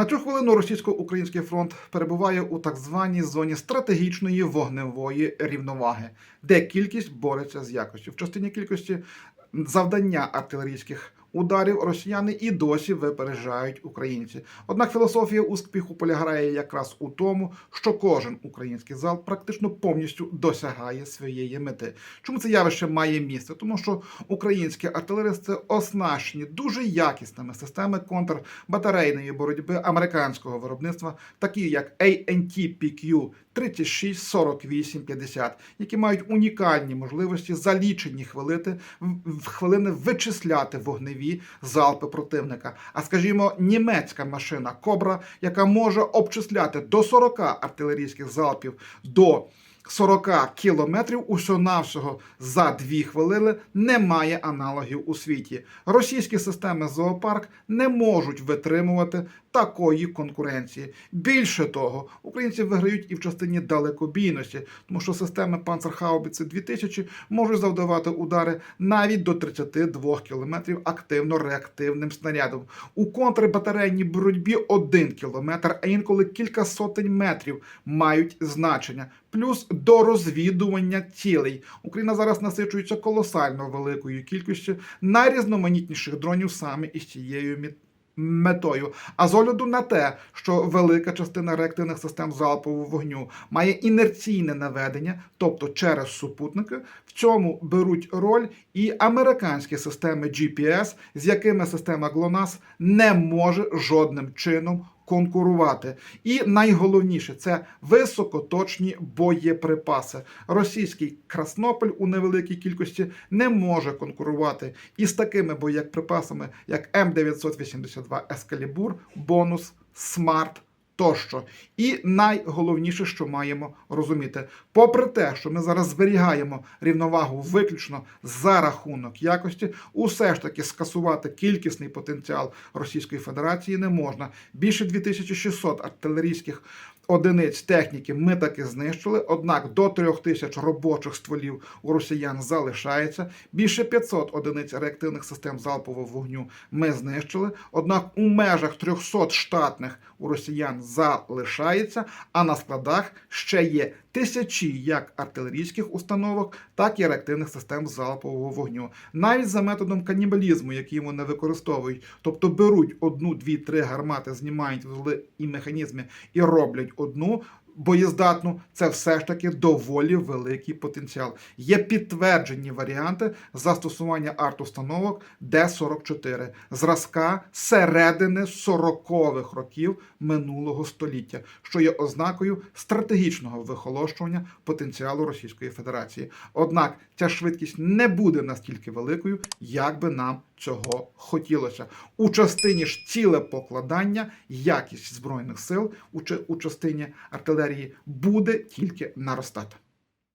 На цю хвилину російсько-український фронт перебуває у так званій зоні стратегічної вогневої рівноваги, де кількість бореться з якостю. В частині кількості завдання артилерійських ударів росіяни і досі випереджають українці. Однак філософія успіху полягає якраз у тому, що кожен український зал практично повністю досягає своєї мети. Чому це явище має місце? Тому що українські артилеристи оснащені дуже якісними системами контрбатарейної боротьби американського виробництва, такі як ANT-PQ 36, 48, 50, які мають унікальні можливості за лічені в хвилини вичисляти вогневі залпи противника. А скажімо, німецька машина Кобра, яка може обчисляти до 40 артилерійських залпів до 40 кілометрів усього-навсього за 2 хвилини немає аналогів у світі. Російські системи зоопарк не можуть витримувати такої конкуренції. Більше того, українці виграють і в частині далекобійності, тому що системи Панцерхаубіці 2000 можуть завдавати удари навіть до 32 кілометрів активно-реактивним снарядом. У контрбатарейній боротьбі 1 кілометр, а інколи кілька сотень метрів мають значення. Плюс до розвідування цілей. Україна зараз насичується колосально великою кількістю найрізноманітніших дронів саме із цією мі- метою. А з огляду на те, що велика частина реактивних систем залпового вогню має інерційне наведення, тобто через супутники, в цьому беруть роль і американські системи GPS, з якими система GLONASS не може жодним чином конкурувати. І найголовніше це високоточні боєприпаси. Російський Краснополь у невеликій кількості не може конкурувати із такими боєприпасами, як М982 Ескалібур, бонус, смарт. Тощо, і найголовніше, що маємо розуміти, попри те, що ми зараз зберігаємо рівновагу виключно за рахунок якості, усе ж таки скасувати кількісний потенціал Російської Федерації не можна. Більше 2600 артилерійських одиниць техніки ми таки знищили. Однак до 3000 робочих стволів у росіян залишається. Більше 500 одиниць реактивних систем залпового вогню ми знищили. Однак у межах 300 штатних у росіян залишається, а на складах ще є тисячі як артилерійських установок, так і реактивних систем залпового вогню. Навіть за методом канібалізму, який вони використовують, тобто беруть одну, дві, три гармати, знімають вузли і механізми і роблять одну. Боєздатну, це все ж таки доволі великий потенціал. Є підтверджені варіанти застосування арт-установок Д-44 зразка середини 40-х років минулого століття, що є ознакою стратегічного вихолощування потенціалу Російської Федерації. Однак ця швидкість не буде настільки великою, як би нам цього хотілося. У частині ж ціле покладання, якість збройних сил у, частині артилерії буде тільки наростати.